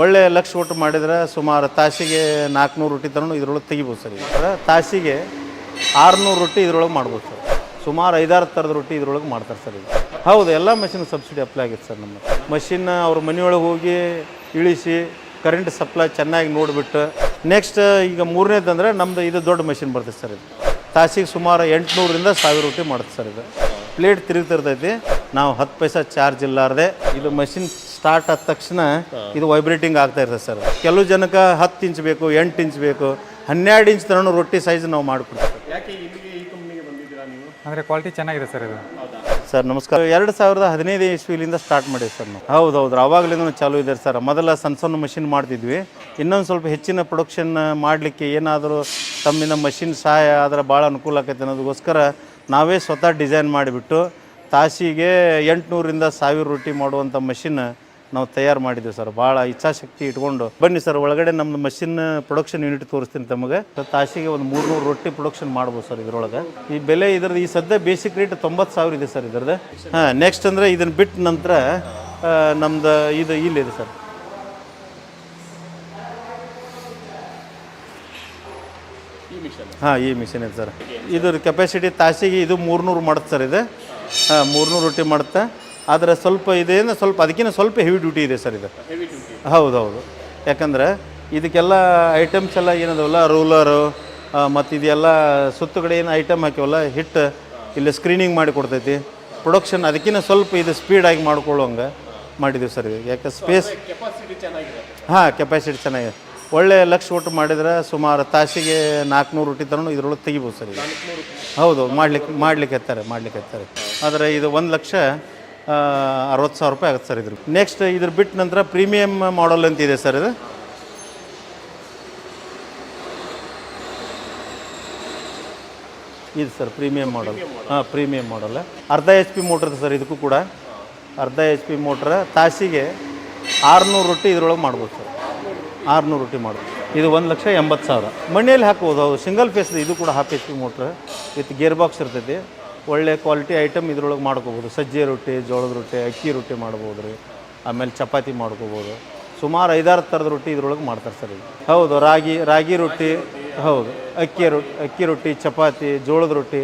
ಒಳ್ಳೆ ಲಕ್ಷ ಒಟ್ಟು ಮಾಡಿದ್ರೆ ಸುಮಾರು ತಾಸಿಗೆ ನಾಲ್ಕುನೂರು ರೊಟ್ಟಿ ತಗೊಂಡು ಇದ್ರೊಳಗೆ ತೆಗಿಬೋದು ಸರ್ ಈಗ. ತಾಸಿಗೆ ಆರುನೂರು ರೊಟ್ಟಿ ಇದ್ರೊಳಗೆ ಮಾಡ್ಬೋದು ಸರ್. ಸುಮಾರು ಐದಾರು ಥರದ ರೊಟ್ಟಿ ಇದ್ರೊಳಗೆ ಮಾಡ್ತಾರೆ ಸರ್ ಈಗ. ಹೌದು, ಎಲ್ಲ ಮಷಿನ್ ಸಬ್ಸಿಡಿ ಅಪ್ಲೈ ಆಗಿತ್ತು ಸರ್ ನಮ್ಮ ಮಷಿನ್ನ ಅವ್ರ ಮನೆಯೊಳಗೆ ಹೋಗಿ ಇಳಿಸಿ ಕರೆಂಟ್ ಸಪ್ಲೈ ಚೆನ್ನಾಗಿ ನೋಡಿಬಿಟ್ಟು ನೆಕ್ಸ್ಟ್ ಈಗ ಮೂರನೇದು ಅಂದ್ರೆ ನಮ್ಮದು ಇದು ದೊಡ್ಡ ಮಷಿನ್ ಬರ್ತದೆ ಸರ್ ಇದು. ತಾಸಿಗೆ ಸುಮಾರು ಎಂಟುನೂರರಿಂದ ಸಾವಿರ ರೊಟ್ಟಿ ಮಾಡುತ್ತೆ ಸರ್ ಇದು. ಪ್ಲೇಟ್ ತಿರುಗ್ತಿರ್ತೈತಿ ನಾವು ಹತ್ತು ಪೈಸಾ ಚಾರ್ಜ್ ಇಲ್ಲಾರ್ದೆ ಇದು ಮಷಿನ್ ಸ್ಟಾರ್ಟ್ ಆದ ತಕ್ಷಣ ಇದು ವೈಬ್ರೇಟಿಂಗ್ ಆಗ್ತಾ ಇರ್ತದೆ ಸರ್ ಕೆಲವು ಜನಕ್ಕೆ ಹತ್ತು ಇಂಚ್ ಬೇಕು ಎಂಟು ಇಂಚ್ ಬೇಕು ಹನ್ನೆರಡು ಇಂಚ್ ತನಕ ರೊಟ್ಟಿ ಸೈಜ್ ನಾವು ಮಾಡಿಕೊಡ್ತೀವಿ. ಯಾಕೆ ಇಲ್ಲಿಗೆ ಈ ಕಂಪ್ನಿಗೆ ಬಂದಿದ್ದೀರಾ ನೀವು? ಅಂದರೆ ಕ್ವಾಲಿಟಿ ಚೆನ್ನಾಗಿದೆ ಸರ್ ಇದು. ಸರ್ ನಮಸ್ಕಾರ. ಎರಡು ಸಾವಿರದ ಹದಿನೈದು ಇಸ್ವಿಲಿಂದ ಸ್ಟಾರ್ಟ್ ಮಾಡಿವಿ ಸರ್ ನಾವು. ಹೌದು ಹೌದು ಅವಾಗಲಿಂದ ಚಾಲು ಇದೆ ಸರ್ ಮೊದಲ ಸಣ್ಣ ಸಣ್ಣ ಮಷಿನ್ ಮಾಡ್ತಿದ್ವಿ. ಇನ್ನೊಂದು ಸ್ವಲ್ಪ ಹೆಚ್ಚಿನ ಪ್ರೊಡಕ್ಷನ್ ಮಾಡಲಿಕ್ಕೆ ಏನಾದರೂ ತಮ್ಮಿಂದ ಮಷಿನ್ ಸಹಾಯ ಆದರೆ ಭಾಳ ಅನುಕೂಲ ಆಕೈತೆ ಅನ್ನೋದಕ್ಕೋಸ್ಕರ ನಾವೇ ಸ್ವತಃ ಡಿಸೈನ್ ಮಾಡಿಬಿಟ್ಟು ತಾಸಿಗೆ ಎಂಟುನೂರಿಂದ ಸಾವಿರ ರೊಟ್ಟಿ ಮಾಡುವಂಥ ಮಷಿನ್ ನಾವು ತಯಾರು ಮಾಡಿದ್ದೀವಿ ಸರ್. ಭಾಳ ಇಚ್ಛಾಶಕ್ತಿ ಇಟ್ಕೊಂಡು ಬನ್ನಿ ಸರ್ ಒಳಗಡೆ ನಮ್ಮದು ಮಷಿನ್ ಪ್ರೊಡಕ್ಷನ್ ಯೂನಿಟ್ ತೋರಿಸ್ತೀನಿ ತಮಗೆ. ತಾಸಿಗೆ ಒಂದು ಮೂರ್ನೂರು ರೊಟ್ಟಿ ಪ್ರೊಡಕ್ಷನ್ ಮಾಡ್ಬೋದು ಸರ್ ಇದ್ರೊಳಗೆ. ಈ ಬೆಲೆ ಇದ್ರದ್ದು ಈ ಸದ್ಯ ಬೇಸಿಕ್ ರೇಟ್ ತೊಂಬತ್ತು ಸಾವಿರ ಇದೆ ಸರ್ ಇದ್ರದ್ದು. ಹಾಂ ನೆಕ್ಸ್ಟ್ ಅಂದರೆ ಇದನ್ನು ಬಿಟ್ಟ ನಂತರ ನಮ್ದು ಇದು ಇಲ್ಲಿದೆ ಸರ್. ಹಾಂ ಈ ಮಿಷಿನ್ ಇದೆ ಸರ್. ಇದ್ರ ಕೆಪಾಸಿಟಿ ತಾಸಿಗೆ ಇದು ಮೂರ್ನೂರು ಮಾಡುತ್ತೆ ಸರ್ ಇದು. ಹಾಂ ಮೂರ್ನೂರು ರೊಟ್ಟಿ ಮಾಡುತ್ತೆ. ಆದರೆ ಸ್ವಲ್ಪ ಇದೇನು ಸ್ವಲ್ಪ ಅದಕ್ಕಿಂತ ಸ್ವಲ್ಪ ಹೆವಿ ಡ್ಯೂಟಿ ಇದೆ ಸರ್ ಇದು. ಹೌದು ಹೌದು ಯಾಕಂದ್ರೆ ಇದಕ್ಕೆಲ್ಲ ಐಟಮ್ಸ್ ಎಲ್ಲ ಏನದವಲ್ಲ ರೂಲರು ಮತ್ತು ಇದೆಲ್ಲ ಸುತ್ತುಗಡೆ ಏನು ಐಟಮ್ ಹಾಕಿವಲ್ಲ ಹಿಟ್ಟು ಇಲ್ಲಿ ಸ್ಕ್ರೀನಿಂಗ್ ಮಾಡಿ ಕೊಡ್ತೈತಿ. ಪ್ರೊಡಕ್ಷನ್ ಅದಕ್ಕಿಂತ ಸ್ವಲ್ಪ ಇದು ಸ್ಪೀಡಾಗಿ ಮಾಡ್ಕೊಳ್ಳೋಂಗೆ ಮಾಡಿದ್ದೀವಿ ಸರ್ ಇದು. ಯಾಕೆ ಸ್ಪೇಸ್ ಹಾಂ ಕೆಪಾಸಿಟಿ ಚೆನ್ನಾಗಿದೆ. ಒಳ್ಳೆ ಲಕ್ಷ ಒಟ್ಟು ಮಾಡಿದ್ರೆ ಸುಮಾರು ತಾಸಿಗೆ ನಾಲ್ಕುನೂರು ರೊಟ್ಟಿ ತರೋ ಇದ್ರೊಳಗೆ ತೆಗಿಬೋದು ಸರ್ ಇದು. ಹೌದು ಮಾಡ್ಲಿಕ್ಕೆ ಮಾಡ್ಲಿಕ್ಕೆ ಎತ್ತಾರೆ ಮಾಡ್ಲಿಕ್ಕೆ ಎತ್ತಾರೆ ಆದರೆ ಇದು ಒಂದು ಲಕ್ಷ ಅರವತ್ತು ಸಾವಿರ ರೂಪಾಯಿ ಆಗುತ್ತೆ ಸರ್ ಇದ್ರ ನೆಕ್ಸ್ಟ್ ಇದ್ರ ಬಿಟ್ಟ ನಂತರ ಪ್ರೀಮಿಯಂ ಮಾಡಲ್ ಅಂತ ಇದೆ ಸರ್ ಇದು? ಇದು ಸರ್ ಪ್ರೀಮಿಯಂ ಮಾಡಲ್ ಹಾಂ ಪ್ರೀಮಿಯಂ ಮಾಡಲ್ ಅರ್ಧ ಎಚ್ ಪಿ ಮೋಟ್ರ್ ಸರ್ ಇದಕ್ಕೂ ಕೂಡ. ಅರ್ಧ ಎಚ್ ಪಿ ಮೋಟ್ರ್ ತಾಸಿಗೆ ಆರುನೂರು ರೊಟ್ಟಿ ಇದ್ರೊಳಗೆ ಮಾಡ್ಬೋದು ಸರ್. ಆರುನೂರು ರೊಟ್ಟಿ ಮಾಡ್ಬೋದು. ಇದು ಒಂದು ಲಕ್ಷ ಎಂಬತ್ತು ಸಾವಿರ. ಮಣ್ಣಲ್ಲಿ ಹಾಕ್ಬೋದು, ಹೌದು. ಸಿಂಗಲ್ ಫೇಸ್ ಇದು ಕೂಡ half H P motor with gear box ಇರ್ತೈತಿ. ಒಳ್ಳೆ ಕ್ವಾಲಿಟಿ ಐಟಮ್ ಇದ್ರೊಳಗೆ ಮಾಡ್ಕೋಬೋದು. ಸಜ್ಜೆ ರೊಟ್ಟಿ, ಜೋಳದ ರೊಟ್ಟಿ, ಅಕ್ಕಿ ರೊಟ್ಟಿ ಮಾಡ್ಬೋದು ರೀ. ಆಮೇಲೆ ಚಪಾತಿ ಮಾಡ್ಕೋಬೋದು. ಸುಮಾರು ಐದಾರು ಥರದ ರೊಟ್ಟಿ ಇದ್ರೊಳಗೆ ಮಾಡ್ತಾರೆ ಸರ್ ಇದು ಹೌದು, ರಾಗಿ ರಾಗಿ ರೊಟ್ಟಿ, ಹೌದು. ಅಕ್ಕಿ ರೊಟ್ಟಿ ಅಕ್ಕಿ ರೊಟ್ಟಿ, ಚಪಾತಿ, ಜೋಳದ ರೊಟ್ಟಿ.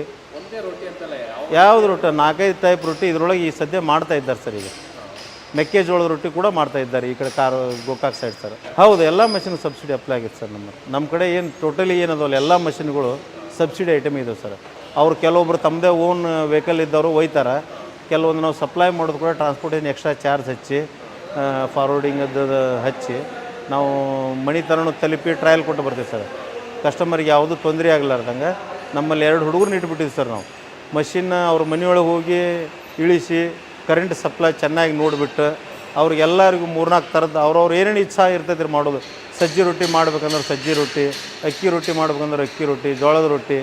ಯಾವ್ದು ರೊಟ್ಟಿ? ನಾಲ್ಕೈದು ಟೈಪ್ ರೊಟ್ಟಿ ಇದ್ರೊಳಗೆ ಈ ಸದ್ಯ ಮಾಡ್ತಾ ಇದ್ದಾರೆ ಸರ್ ಈಗ. ಮೆಕ್ಕೆಜೋಳದ ರೊಟ್ಟಿ ಕೂಡ ಮಾಡ್ತಾ ಇದ್ದಾರೆ ಈ ಕಡೆ ಕಾರು, ಗೋಕಾಕ್ ಸೈಡ್ ಸರ್. ಹೌದು, ಎಲ್ಲ ಮಷಿನ್ ಸಬ್ಸಿಡಿ ಅಪ್ಲೈ ಆಗಿತ್ತು ಸರ್ ನಮ್ಮ ನಮ್ಮ ಕಡೆ ಏನು ಟೋಟಲಿ ಏನದವಲ್ಲ ಎಲ್ಲ ಮಷಿನ್ಗಳು ಸಬ್ಸಿಡಿ ಐಟಮ್ ಇದಾವೆ ಸರ್. ಅವ್ರು ಕೆಲವೊಬ್ರು ತಮ್ಮದೇ ಓನ್ ವೆಹಿಕಲ್ ಇದ್ದವರು ಒಯ್ತಾರೆ. ಕೆಲವೊಂದು ನಾವು ಸಪ್ಲೈ ಮಾಡೋದು ಕೂಡ ಟ್ರಾನ್ಸ್ಪೋರ್ಟೇಷನ್ ಎಕ್ಸ್ಟ್ರಾ ಚಾರ್ಜ್ ಹಚ್ಚಿ ಫಾರ್ವರ್ಡಿಂಗ್ ಅದು ಹಚ್ಚಿ, ನಾವು ಮಣಿ ತನೂ ತಲುಪಿ ಟ್ರಯಲ್ ಕೊಟ್ಟು ಬರ್ತೀವಿ ಸರ್. ಕಸ್ಟಮರ್ಗೆ ಯಾವುದೂ ತೊಂದರೆ ಆಗಲಾರ್ದಂಗೆ ನಮ್ಮಲ್ಲಿ ಎರಡು ಹುಡುಗರು ಇಟ್ಬಿಟ್ಟಿದ್ವಿ ಸರ್ ನಾವು. ಮಷಿನ್ನ ಅವ್ರ ಮನೆಯೊಳಗೆ ಹೋಗಿ ಇಳಿಸಿ ಕರೆಂಟ್ ಸಪ್ಲೈ ಚೆನ್ನಾಗಿ ನೋಡಿಬಿಟ್ಟು ಅವ್ರಿಗೆಲ್ಲರಿಗೂ ಮೂರ್ನಾಲ್ಕು ಥರದ್ದು ಅವ್ರವ್ರು ಏನೇನು ಇಚ್ಛಾ ಇರ್ತೈತಿ ಮಾಡೋದು. ಸಜ್ಜಿ ರೊಟ್ಟಿ ಮಾಡ್ಬೇಕಂದ್ರೆ ಸಜ್ಜಿ ರೊಟ್ಟಿ, ಅಕ್ಕಿ ರೊಟ್ಟಿ ಮಾಡ್ಬೇಕಂದ್ರೆ ಅಕ್ಕಿ ರೊಟ್ಟಿ, ಜೋಳದ ರೊಟ್ಟಿ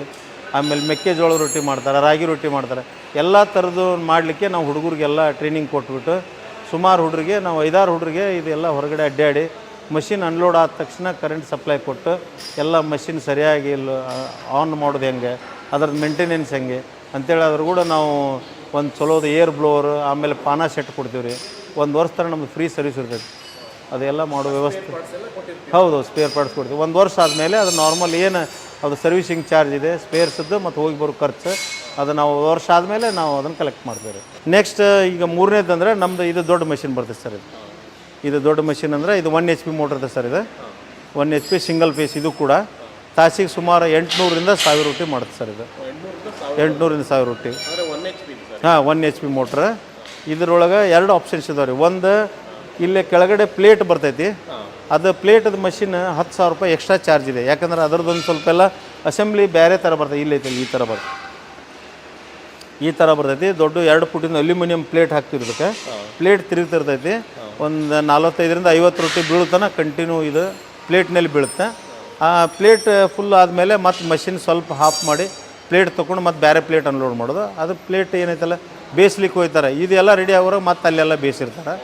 ಆಮೇಲೆ ಮೆಕ್ಕೆಜೋಳ ರೊಟ್ಟಿ ಮಾಡ್ತಾರೆ, ರಾಗಿ ರೊಟ್ಟಿ ಮಾಡ್ತಾರೆ. ಎಲ್ಲ ಥರದ್ದು ಮಾಡಲಿಕ್ಕೆ ನಾವು ಹುಡುಗರಿಗೆಲ್ಲ ಟ್ರೈನಿಂಗ್ ಕೊಟ್ಬಿಟ್ಟು ಸುಮಾರು ಹುಡುಗರಿಗೆ ನಾವು ಐದಾರು ಹುಡುಗರಿಗೆ ಇದೆಲ್ಲ ಹೊರಗಡೆ ಅಡ್ಡಾಡಿ ಮಷಿನ್ ಅನ್ಲೋಡ್ ಆದ ತಕ್ಷಣ ಕರೆಂಟ್ ಸಪ್ಲೈ ಕೊಟ್ಟು ಎಲ್ಲ ಮಷಿನ್ ಸರಿಯಾಗಿ ಇಲ್ಲ ಆನ್ ಮಾಡೋದು ಹೆಂಗೆ ಅದ್ರದ್ದು ಮೇಂಟೆನೆನ್ಸ್ ಹೆಂಗೆ ಅಂತೇಳಿ ಅದ್ರ ಕೂಡ ನಾವು ಒಂದು ಚಲೋದು ಏರ್ ಬ್ಲೋರ್ ಆಮೇಲೆ ಪಾನ ಸೆಟ್ ಕೊಡ್ತೀವಿ ರೀ. ಒಂದು ವರ್ಷ ಥರ ನಮ್ಮದು ಫ್ರೀ ಸರ್ವಿಸ್ ಇರ್ತೈತಿ ಅದೆಲ್ಲ ಮಾಡೋ ವ್ಯವಸ್ಥೆ. ಹೌದು ಸ್ಪೇರ್ ಪಾರ್ಟ್ಸ್ ಕೊಡ್ತೀವಿ. ಒಂದು ವರ್ಷ ಆದಮೇಲೆ ಅದು ನಾರ್ಮಲ್ ಏನು ಅದು ಸರ್ವಿಸಿಂಗ್ ಚಾರ್ಜ್ ಇದೆ ಸ್ಪೇರ್ಸದ್ದು ಮತ್ತು ಹೋಗಿ ಬರೋ ಖರ್ಚು. ಅದು ನಾವು ವರ್ಷ ಆದಮೇಲೆ ನಾವು ಅದನ್ನು ಕಲೆಕ್ಟ್ ಮಾಡ್ತೀವಿ. ನೆಕ್ಸ್ಟ್ ಈಗ ಮೂರನೇದು ಮೂರನೇದಂದರೆ ನಮ್ಮದು ಇದು ದೊಡ್ಡ ಮೆಷಿನ್ ಬರ್ತದೆ ಸರ್ ಇದು. ಇದು ದೊಡ್ಡ ಮೆಷಿನ್ ಅಂದರೆ ಇದು ಒನ್ ಎಚ್ ಪಿ ಮೋಟ್ರ್ ಇದೆ ಸರ್ ಇದು. One H P single phase ಇದು ಕೂಡ. ತಾಸಿಗೆ ಸುಮಾರು ಎಂಟುನೂರಿಂದ ಸಾವಿರ ರೂಪಾಯಿ ಮಾಡುತ್ತೆ ಸರ್ ಇದು. ಎಂಟುನೂರಿಂದ ಸಾವಿರ ರೂಪಾಯಿ ರೊಟ್ಟಿ ಅಂದರೆ ಹಾಂ ಒನ್ ಎಚ್ ಪಿ ಮೋಟ್ರ್ ಇದ್ರೊಳಗೆ ಎರಡು ಆಪ್ಷನ್ಸ್ ಇದಾವೆ ರೀ. ಒಂದು ಇಲ್ಲೇ ಕೆಳಗಡೆ ಪ್ಲೇಟ್ ಬರ್ತೈತಿ. ಅದು ಪ್ಲೇಟದ ಮಷಿನ್ ಹತ್ತು ಸಾವಿರ ರೂಪಾಯಿ ಎಕ್ಸ್ಟ್ರಾ ಚಾರ್ಜ್ ಇದೆ. ಯಾಕಂದ್ರೆ ಅದರದ್ದೊಂದು ಸ್ವಲ್ಪ ಎಲ್ಲ ಅಸೆಂಬ್ಲಿ ಬೇರೆ ಥರ ಬರ್ತದೆ ಇಲ್ಲೈತಿ ಈ ಥರ ಬರ್ತದೆ ಈ ಥರ ಬರ್ತೈತಿ. ದೊಡ್ಡ ಎರಡು ಫುಟಿನ ಅಲ್ಯೂಮಿನಿಯಂ ಪ್ಲೇಟ್ ಹಾಕ್ತಿರ್ಬೇಕು ಪ್ಲೇಟ್ ತಿರುಗ್ತಿರ್ತೈತಿ. ಒಂದು ನಲ್ವತ್ತೈದರಿಂದ ಐವತ್ತು ರೊಟ್ಟಿ ಬೀಳ್ತಾನೆ ಕಂಟಿನ್ಯೂ ಇದು ಪ್ಲೇಟ್ನಲ್ಲಿ ಬೀಳುತ್ತೆ. ಆ ಪ್ಲೇಟ್ ಫುಲ್ ಆದಮೇಲೆ ಮತ್ತೆ ಮಷಿನ್ ಸ್ವಲ್ಪ ಹಾಫ್ ಮಾಡಿ ಪ್ಲೇಟ್ ತೊಗೊಂಡು ಮತ್ತೆ ಬೇರೆ ಪ್ಲೇಟ್ ಅನ್ಲೋಡ್ ಮಾಡೋದು. ಅದು ಪ್ಲೇಟ್ ಏನೈತಲ್ಲ ಬೇಯಿಸ್ಲಿಕ್ಕೆ ಹೋಯ್ತಾರೆ ಇದೆಲ್ಲ ರೆಡಿ ಆಗೋರು ಮತ್ತೆ ಅಲ್ಲೆಲ್ಲ ಬೇಯಿಸಿರ್ತಾರೆ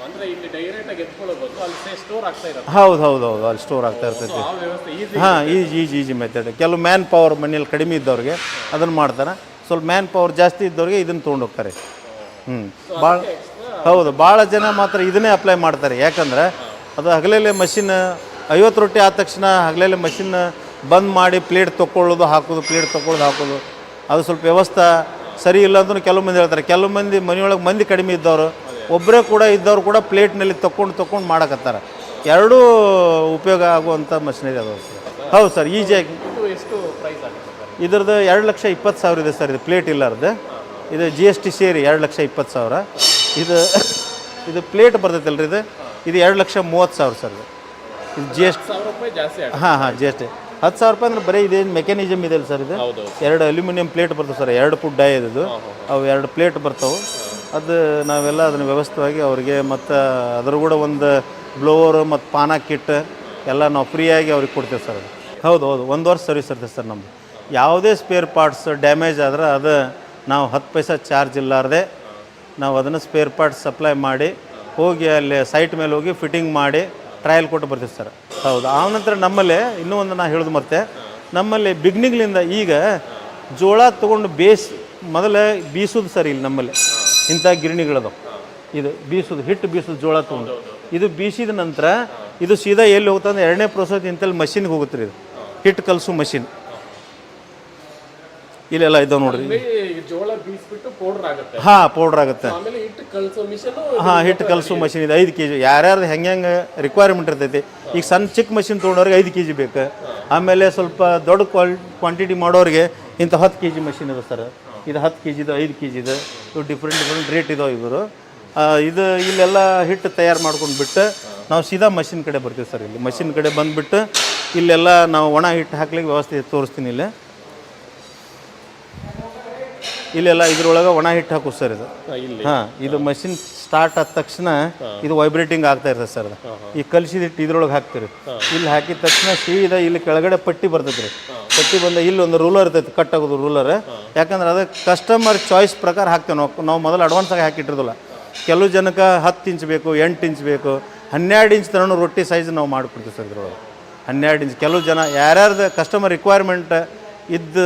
ಹೌದು ಹೌದು ಹೌದು ಅಲ್ಲಿ ಸ್ಟೋರ್ ಆಗ್ತಾ ಇರ್ತೈತಿ. ಹಾಂ ಈಜಿ ಈಜಿ ಈಜಿ ಮೆಥಡ್ ಕೆಲವು ಮ್ಯಾನ್ ಪವರ್ ಮನೇಲಿ ಕಡಿಮೆ ಇದ್ದವ್ರಿಗೆ ಅದನ್ನು ಮಾಡ್ತಾರೆ. ಸ್ವಲ್ಪ ಮ್ಯಾನ್ ಪವರ್ ಜಾಸ್ತಿ ಇದ್ದವ್ರಿಗೆ ಇದನ್ನು ತೊಗೊಂಡು ಹೋಗ್ತಾರೆ ಹ್ಞೂ ಭಾಳ ಹೌದು ಭಾಳ ಜನ ಮಾತ್ರ ಇದನ್ನೇ ಅಪ್ಲೈ ಮಾಡ್ತಾರೆ. ಯಾಕಂದ್ರೆ ಅದು ಹಗಲೆಲೆ ಮಷಿನ್ ಐವತ್ತು ರೊಟ್ಟಿ ಆದ ತಕ್ಷಣ ಹಗಲೆಲೆ ಮಷಿನ್ ಬಂದ್ ಮಾಡಿ ಪ್ಲೇಟ್ ತೊಗೊಳ್ಳೋದು ಹಾಕೋದು ಪ್ಲೇಟ್ ತೊಗೊಳ್ಳೋದು ಹಾಕೋದು. ಅದು ಸ್ವಲ್ಪ ವ್ಯವಸ್ಥೆ ಸರಿ ಇಲ್ಲ ಅಂತ ಕೆಲವು ಮಂದಿ ಹೇಳ್ತಾರೆ. ಕೆಲವು ಮಂದಿ ಮನೆಯೊಳಗೆ ಮಂದಿ ಕಡಿಮೆ ಇದ್ದವರು ಒಬ್ಬರೇ ಕೂಡ ಇದ್ದವ್ರು ಕೂಡ ಪ್ಲೇಟ್ನಲ್ಲಿ ತಕ್ಕೊಂಡು ತೊಗೊಂಡು ಮಾಡಕತ್ತಾರೆ. ಎರಡೂ ಉಪಯೋಗ ಆಗುವಂಥ ಮಷಿನರಿ ಅದಾವೆ ಸರ್ ಹೌದು ಸರ್ ಈಜಿಯಾಗಿ ಇದ್ರದ್ದು ಎರಡು ಲಕ್ಷ ಇಪ್ಪತ್ತು ಸಾವಿರ ಇದೆ ಸರ್ ಇದು ಪ್ಲೇಟ್ ಇಲ್ಲಾರ್ದು. ಇದು ಜಿ ಎಸ್ ಟಿ ಸೇರಿ ಎರಡು ಲಕ್ಷ ಇಪ್ಪತ್ತು ಸಾವಿರ. ಇದು ಇದು ಪ್ಲೇಟ್ ಬರ್ತೈತಲ್ರಿ ರೀ ಇದು? ಇದು ಎರಡು ಲಕ್ಷ ಮೂವತ್ತು ಸಾವಿರ ಸರ್ ಇದು. ಜಿ ಎಸ್ ಟಿ ಹಾಂ ಹಾಂ ಜಿ ಎಸ್ ಟಿ ಹತ್ತು ಸಾವಿರ ರೂಪಾಯಿ ಅಂದ್ರೆ ಬರೀ ಇದೇನು ಮೆಕ್ಯಾನಿಸಮ್ ಇದೆ ಸರ್ ಇದು? ಎರಡು ಅಲ್ಯೂಮಿನಿಯಂ ಪ್ಲೇಟ್ ಬರ್ತವೆ ಸರ್ ಎರಡು ಫುಡ್ ಡೈ ಇದು ಅವು ಎರಡು ಪ್ಲೇಟ್ ಬರ್ತವೆ. ಅದು ನಾವೆಲ್ಲ ಅದನ್ನು ವ್ಯವಸ್ಥಿತವಾಗಿ ಅವರಿಗೆ ಮತ್ತು ಅದ್ರ ಕೂಡ ಒಂದು ಬ್ಲೋವರ್ ಮತ್ತು ಪಾನ ಕಿಟ್ ಎಲ್ಲ ನಾವು ಫ್ರೀಯಾಗಿ ಅವ್ರಿಗೆ ಕೊಡ್ತೇವೆ ಸರ್ ಅದು. ಹೌದು ಹೌದು. ಒಂದು ವರ್ಷ ಸರ್ವಿಸ್ ಇರ್ತದೆ ಸರ್ ನಮ್ಮದು ಯಾವುದೇ ಸ್ಪೇರ್ ಪಾರ್ಟ್ಸ್ ಡ್ಯಾಮೇಜ್ ಆದ್ರೆ ಅದು ನಾವು ಹತ್ತು ಪೈಸಾ ಚಾರ್ಜ್ ಇಲ್ಲಾರದೆ ನಾವು ಅದನ್ನು ಸ್ಪೇರ್ ಪಾರ್ಟ್ಸ್ ಸಪ್ಲೈ ಮಾಡಿ ಹೋಗಿ ಅಲ್ಲಿ ಸೈಟ್ ಮೇಲೆ ಹೋಗಿ ಫಿಟ್ಟಿಂಗ್ ಮಾಡಿ ಟ್ರಯಲ್ ಕೊಟ್ಟು ಬರ್ತೀವಿ ಸರ್ ಹೌದು, ಆ ನಂತರ ನಮ್ಮಲ್ಲಿ, ಇನ್ನೂ ಒಂದು ನಾ ಹೇಳೋದು ಮತ್ತೆ, ನಮ್ಮಲ್ಲಿ ಬಿಗ್ನಿಂಗ್ಲಿಂದ ಈಗ ಜೋಳ ತೊಗೊಂಡು ಬೇಸ್, ಮೊದಲೇ ಬೀಸೋದು ಸರ್ ಇಲ್ಲಿ ನಮ್ಮಲ್ಲಿ. ಇಂಥ ಗಿರಣಿಗಳದು. ಇದು ಬೀಸೋದು, ಹಿಟ್ಟು ಬೀಸೋದು ಜೋಳ ತೊಗೊಂಡು. ಇದು ಬೀಸಿದ ನಂತರ ಇದು ಸೀದಾ ಎಲ್ಲಿ ಹೋಗುತ್ತೆ ಅಂದ್ರೆ ಎರಡನೇ ಪ್ರೋಸೆಸ್ ಇಂಥಲ್ಲಿ ಮಷಿನ್ಗೆ ಹೋಗುತ್ತೆ ರೀ ಇದು. ಹಿಟ್ಟು ಕಲಸು ಮಷಿನ್ ಇಲ್ಲೆಲ್ಲ ಇದ್ದಾವೆ ನೋಡ್ರಿ. ಜೋಳ ಬೀಸ್ಬಿಟ್ಟು ಪೌಡರ್ ಆಗುತ್ತೆ. ಹಾ ಪೌಡರ್ ಆಗುತ್ತೆ. ಆಮೇಲೆ ಹಿಟ್ಟು ಕಲಸೋ ಮಿಷನ್ ಹಾಂ ಹಿಟ್ಟು ಕಲಸೋ ಮಷಿನ್ ಇದೆ. ಐದು ಕೆ ಜಿ ಯಾರ್ಯಾರು ಹೆಂಗೆ ಹೆಂಗೆ ರಿಕ್ವೈರ್ಮೆಂಟ್ ಇರ್ತೈತಿ. ಈಗ ಸಣ್ಣ ಚಿಕ್ಕ ಮಷಿನ್ ತೊಗೊಂಡವ್ರಿಗೆ ಐದು ಕೆ ಜಿ ಬೇಕು. ಆಮೇಲೆ ಸ್ವಲ್ಪ ದೊಡ್ಡ ಕ್ವಾಲ್ ಕ್ವಾಂಟಿಟಿ ಮಾಡೋರಿಗೆ ಇಂಥ ಹತ್ತು ಕೆ ಜಿ ಮಷಿನ್ ಇದೆ ಸರ್. ಇದು ಹತ್ತು ಕೆ ಜಿದು ಐದು ಕೆ ಜಿದು ಇದು ಡಿಫ್ರೆಂಟ್ ಡಿಫ್ರೆಂಟ್ ರೇಟ್ ಇದಾವೆ ಇವರು. ಇದು ಇಲ್ಲೆಲ್ಲ ಹಿಟ್ಟು ತಯಾರು ಮಾಡ್ಕೊಂಡು ಬಿಟ್ಟು ನಾವು ಸೀದಾ ಮಷಿನ್ ಕಡೆ ಬರ್ತೀವಿ ಸರ್ ಇಲ್ಲಿ. ಮಷಿನ್ ಕಡೆ ಬಂದುಬಿಟ್ಟು ಇಲ್ಲೆಲ್ಲ ನಾವು ಒಣ ಹಿಟ್ಟು ಹಾಕ್ಲಿಕ್ಕೆ ವ್ಯವಸ್ಥೆ ತೋರಿಸ್ತೀನಿ ಇಲ್ಲಿ. ಇಲ್ಲೆಲ್ಲ ಇದ್ರೊಳಗೆ ಒಣ ಹಿಟ್ಟು ಹಾಕೋದು ಸರ್ ಇದು. ಹಾಂ ಇದು ಮಷಿನ್ ಸ್ಟಾರ್ಟ್ ಆದ ತಕ್ಷಣ ಇದು ವೈಬ್ರೇಟಿಂಗ್ ಆಗ್ತಾ ಇರ್ತದೆ ಸರ್ ಅದು. ಈ ಕಲಿಸಿದ ಹಿಟ್ಟು ಇದ್ರೊಳಗೆ ಹಾಕ್ತೀರಿ. ಇಲ್ಲಿ ಹಾಕಿದ ತಕ್ಷಣ ಸೀದಾ ಇಲ್ಲಿ ಕೆಳಗಡೆ ಪಟ್ಟಿ ಬರ್ತೈತೆ ರೀ. ಪಟ್ಟಿ ಬಂದ ಇಲ್ಲಿ ಒಂದು ರೂಲರ್ ಇರ್ತೈತೆ ಕಟ್ ಆಗೋದು ರೂಲರ್ ಯಾಕಂದ್ರೆ ಅದು ಕಸ್ಟಮರ್ ಚಾಯ್ಸ್ ಪ್ರಕಾರ ಹಾಕ್ತೇವೆ ನಾವು. ನಾವು ಮೊದಲು ಅಡ್ವಾನ್ಸಾಗಿ ಹಾಕಿಟ್ಟಿರೋದಿಲ್ಲ. ಕೆಲವು ಜನಕ್ಕೆ ಹತ್ತು ಇಂಚ್ ಬೇಕು ಎಂಟು ಇಂಚ್ ಬೇಕು ಹನ್ನೆರಡು ಇಂಚ್ ತನಕ ರೊಟ್ಟಿ ಸೈಜ್ ನಾವು ಮಾಡಿಕೊಡ್ತೀವಿ ಸರ್ ಇದ್ರೊಳಗೆ. ಹನ್ನೆರಡು ಇಂಚ್. ಕೆಲವು ಜನ ಯಾರ್ಯಾರ್ದು ಕಸ್ಟಮರ್ ರಿಕ್ವೈರ್ಮೆಂಟ್ ಇದ್ದ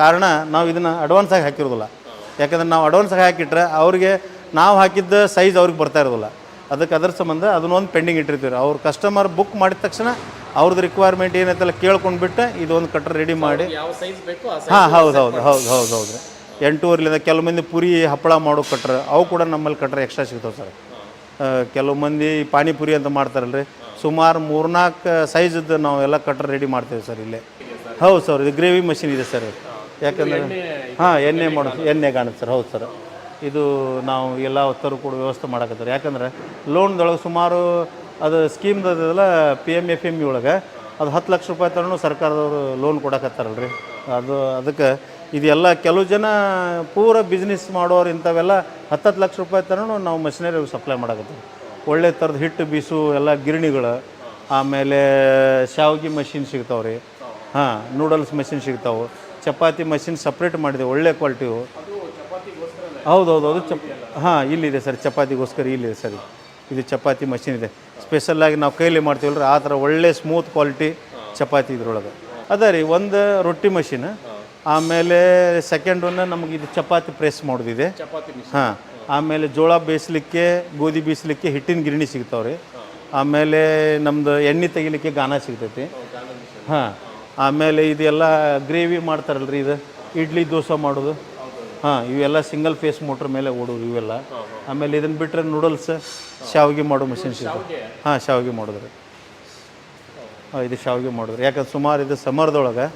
ಕಾರಣ ನಾವು ಇದನ್ನು ಅಡ್ವಾನ್ಸಾಗಿ ಹಾಕಿರೋದಿಲ್ಲ. ಯಾಕಂದ್ರೆ ನಾವು ಅಡ್ವಾನ್ಸಾಗಿ ಹಾಕಿಟ್ರೆ ಅವ್ರಿಗೆ ನಾವು ಹಾಕಿದ್ದ ಸೈಜ್ ಅವ್ರಿಗೆ ಬರ್ತಾ ಇರೋದಿಲ್ಲ. ಅದಕ್ಕೆ ಅದ್ರ ಸಂಬಂಧ ಅದನ್ನೊಂದು ಪೆಂಡಿಂಗ್ ಇಟ್ಟಿರ್ತೀವಿ ಅವ್ರ ಕಸ್ಟಮರ್ ಬುಕ್ ಮಾಡಿದ ತಕ್ಷಣ ಅವ್ರದ್ದು ರಿಕ್ವೈರ್ಮೆಂಟ್ ಏನೈತಲ್ಲ ಕೇಳ್ಕೊಂಡ್ಬಿಟ್ಟು ಇದೊಂದು ಕಟ್ಟರ್ ರೆಡಿ ಮಾಡಿ. ಹಾಂ ಹೌದು ಹೌದು ಹೌದು ಹೌದು ಹೌದು ಎಂಟೂವರೆಲಿಂದ ಕೆಲವು ಮಂದಿ ಪುರಿ ಹಪ್ಪಳ ಮಾಡೋ ಕಟ್ರೆ ಅವು ಕೂಡ ನಮ್ಮಲ್ಲಿ ಕಟ್ರೆ ಎಕ್ಸ್ಟ್ರಾ ಸಿಗ್ತಾವೆ ಸರ್. ಕೆಲವು ಮಂದಿ ಪಾನಿಪುರಿ ಅಂತ ಮಾಡ್ತಾರಲ್ರಿ. ಸುಮಾರು ಮೂರ್ನಾಲ್ಕು ಸೈಜದ್ದು ನಾವು ಎಲ್ಲ ಕಟ್ರ್ ರೆಡಿ ಮಾಡ್ತೇವೆ ಸರ್ ಇಲ್ಲೇ. ಹೌದು ಸರ್ ಇದು ಗ್ರೇವಿ ಮಷಿನ್ ಇದೆ ಸರ್. ಯಾಕಂದ್ರೆ ಹಾಂ ಎಣ್ಣೆ ಮಾಡೋದು ಎಣ್ಣೆ ಕಾಣುತ್ತೆ ಸರ್ ಹೌದು ಸರ್. ಇದು ನಾವು ಎಲ್ಲ ಹೊತ್ತರು ಕೂಡ ವ್ಯವಸ್ಥೆ ಮಾಡಕತ್ತಾರೆ. ಯಾಕಂದ್ರೆ ಲೋನ್ದೊಳಗೆ ಸುಮಾರು ಅದು ಸ್ಕೀಮ್ದಲ್ಲ P M F M E ಒಳಗೆ ಅದು ಹತ್ತು ಲಕ್ಷ ರೂಪಾಯಿ ತನೂ ಸರ್ಕಾರದವರು ಲೋನ್ ಕೊಡಕತ್ತಾರಲ್ರಿ. ಅದು ಅದಕ್ಕೆ ಇದೆಲ್ಲ ಕೆಲವು ಜನ ಪೂರ ಬಿಸ್ನೆಸ್ ಮಾಡೋರು ಇಂಥವೆಲ್ಲ ಹತ್ತತ್ತು ಲಕ್ಷ ರೂಪಾಯಿ ತನೂ ನಾವು ಮಷಿನರಿ ಸಪ್ಲೈ ಮಾಡಕತ್ತೀವಿ. ಒಳ್ಳೆ ಥರದ ಹಿಟ್ಟು ಬೀಸು ಎಲ್ಲ ಗಿರಣಿಗಳು ಆಮೇಲೆ ಶಾವಿಗೆ ಮಷಿನ್ ಸಿಗ್ತಾವೆ ರೀ ಹಾಂ ನೂಡಲ್ಸ್ ಮಷಿನ್ ಸಿಗ್ತಾವೆ. ಚಪಾತಿ ಮಷಿನ್ ಸಪ್ರೇಟ್ ಮಾಡಿದೆ ಒಳ್ಳೆ ಕ್ವಾಲಿಟಿವು ಹೌದು ಹೌದು ಅದು ಚಪ್ ಹಾಂ ಇಲ್ಲಿದೆ ಸರ್ ಚಪಾತಿಗೋಸ್ಕರ ಇಲ್ಲಿದೆ ಸರ್ ಇದು. ಚಪಾತಿ ಮಷಿನ್ ಇದೆ. ಸ್ಪೆಷಲ್ಲಾಗಿ ನಾವು ಕೈಲಿ ಮಾಡ್ತೀವಲ್ರಿ ಆ ಥರ ಒಳ್ಳೆ ಸ್ಮೂತ್ ಕ್ವಾಲಿಟಿ ಚಪಾತಿ ಇದ್ರೊಳಗೆ. ಅದ ರೀ ಒಂದು ರೊಟ್ಟಿ ಮಷಿನ್ ಆಮೇಲೆ ಸೆಕೆಂಡ್ ಒನ್ ನಮಗೆ ಇದು ಚಪಾತಿ ಪ್ರೆಸ್ ಮಾಡೋದಿದೆ. ಹಾಂ ಆಮೇಲೆ ಜೋಳ ಬೇಯಿಸ್ಲಿಕ್ಕೆ ಗೋಧಿ ಬೀಸಲಿಕ್ಕೆ ಹಿಟ್ಟಿನ ಗಿರಣಿ ಸಿಗ್ತಾವೆ ರೀ ಆಮೇಲೆ ನಮ್ಮದು ಎಣ್ಣೆ ತೆಗಿಲಿಕ್ಕೆ ಗಾನ ಸಿಗ್ತೈತಿ. ಹಾಂ ಆಮೇಲೆ ಇದೆಲ್ಲ ಗ್ರೇವಿ ಮಾಡ್ತಾರಲ್ರಿ ಇದು? ಇಡ್ಲಿ ದೋಸೆ ಮಾಡೋದು. ಹಾಂ ಇವೆಲ್ಲ ಸಿಂಗಲ್ ಫೇಸ್ ಮೋಟ್ರ್ ಮೇಲೆ ಓಡೋದು ಇವೆಲ್ಲ. ಆಮೇಲೆ ಇದನ್ನು ಬಿಟ್ಟರೆ ನೂಡಲ್ಸ್ ಶಾವಿಗೆ ಮಾಡೋ ಮಷಿನ್ ಇದೆ ಹಾಂ ಶಾವಿಗೆ ಮಾಡಿದ್ರಿ. ಹಾಂ ಇದು ಶಾವಿಗೆ ಮಾಡಿದ್ರು. ಯಾಕಂದ್ರೆ ಸುಮಾರು ಇದು ಸಮರದೊಳಗೆ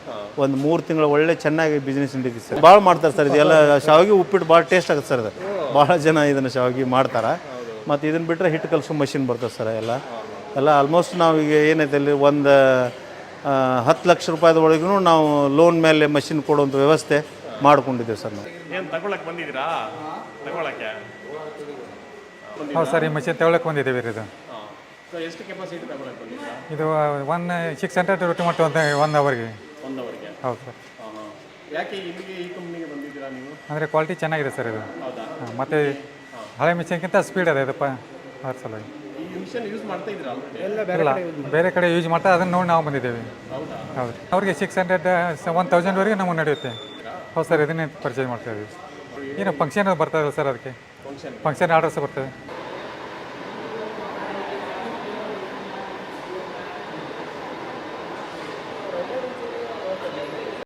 ಒಂದು ಮೂರು ತಿಂಗಳು ಒಳ್ಳೆ ಚೆನ್ನಾಗಿ ಬಿಸ್ನೆಸ್ ನಡೀತಿ ಸರ್. ಭಾಳ ಮಾಡ್ತಾರೆ ಸರ್ ಇದೆಲ್ಲ. ಶಾವಿಗೆ ಉಪ್ಪಿಟ್ಟು ಭಾಳ ಟೇಸ್ಟ್ ಆಗುತ್ತೆ ಸರ್ ಇದು ಭಾಳ ಜನ ಇದನ್ನು ಶಾವಿಗೆ ಮಾಡ್ತಾರೆ. ಮತ್ತು ಇದನ್ನು ಬಿಟ್ಟರೆ ಹಿಟ್ಟು ಕಲಸೋ ಮಷಿನ್ ಬರ್ತದೆ ಸರ್ ಎಲ್ಲ. ಎಲ್ಲ ಆಲ್ಮೋಸ್ಟ್ ನಾವು ಈಗ ಏನೈತೆ ಅಲ್ಲಿ ಒಂದು ಹತ್ತು ಲಕ್ಷ ರೂಪಾಯಿದೊಳಗೂ ನಾವು ಲೋನ್ ಮೇಲೆ ಮಷಿನ್ ಕೊಡುವಂಥ ವ್ಯವಸ್ಥೆ ಮಾಡ್ಕೊಂಡಿದ್ದೀವಿ ಸರ್ ನಾವು. ಏನು ತಗೊಳಕ್ ಬಂದಿದ್ದೀರಾ? ತಗೊಳಕ್ಕೆ? ಹೌದು ಸರ್ ಈ ಮಷಿನ್ ತಗೊಳಕ್ಕೆ ಬಂದಿದ್ದೀವಿ ರೀ ಇದು. ಸೊ ಎಷ್ಟು ಕೆಪಾಸಿಟಿ ತಗೊಳಕ್ ಬಂದಿದ್ದೀರಾ? ಇದು ಒನ್ ಸಿಕ್ಸ್ ಹಂಡ್ರೆಡ್ ರೊಟ್ಟಿ ಮಟ್ಟ ಒಂದು ಒನ್ ಅವರ್ಗೆ ಒಂದು ಅವರ್ಗೆ ಹೌದು ಸರ್. ಯಾಕೆ ಇಲ್ಲಿಗೆ ಈ ಕಂಪ್ನಿಗೆ ಬಂದಿದ್ದೀರಾ ನೀವು? ಅಂದರೆ ಕ್ವಾಲಿಟಿ ಚೆನ್ನಾಗಿದೆ ಸರ್ ಇದು. ಹೌದಾ? ಹಾಂ, ಮತ್ತು ಹಳೆ ಮಿಷನ್ಗಿಂತ ಸ್ಪೀಡ್ ಅದ ಇದಪ್ಪ ಅದ್ರ ಸಲುವಾಗಿ. ಮಿಷನ್ ಯೂಸ್ ಮಾಡ್ತಾ ಇದ್ದೀರಾ ಆಲ್ರೆಡಿ ಇಲ್ಲ ಬೇರೆ ಕಡೆ ಯೂಸ್ ಮಾಡ್ತಾ ಅದನ್ನು ನೋಡಿ ನಾವು ಬಂದಿದ್ದೇವೆ. ಹೌದಾ? ಹೌದು. ಅವ್ರಿಗೆ ಸಿಕ್ಸ್ ಹಂಡ್ರೆಡ್ ಒನ್ ತೌಸಂಡ್ವರೆಗೆ ನಮಗೆ ನಡೆಯುತ್ತೆ. ಹೌದು ಸರ್ ಇದನ್ನೇ ಪರ್ಚೇಸ್ ಮಾಡ್ತಾ ಇದ್ದೀವಿ. ಏನು ಫಂಕ್ಷನ್ ಬರ್ತದೆ ಸರ್ ಅದಕ್ಕೆ. ಫಂಕ್ಷನ್ ಫಂಕ್ಷನ್ ಆರ್ಡರ್ಸ್ ಬರ್ತದೆ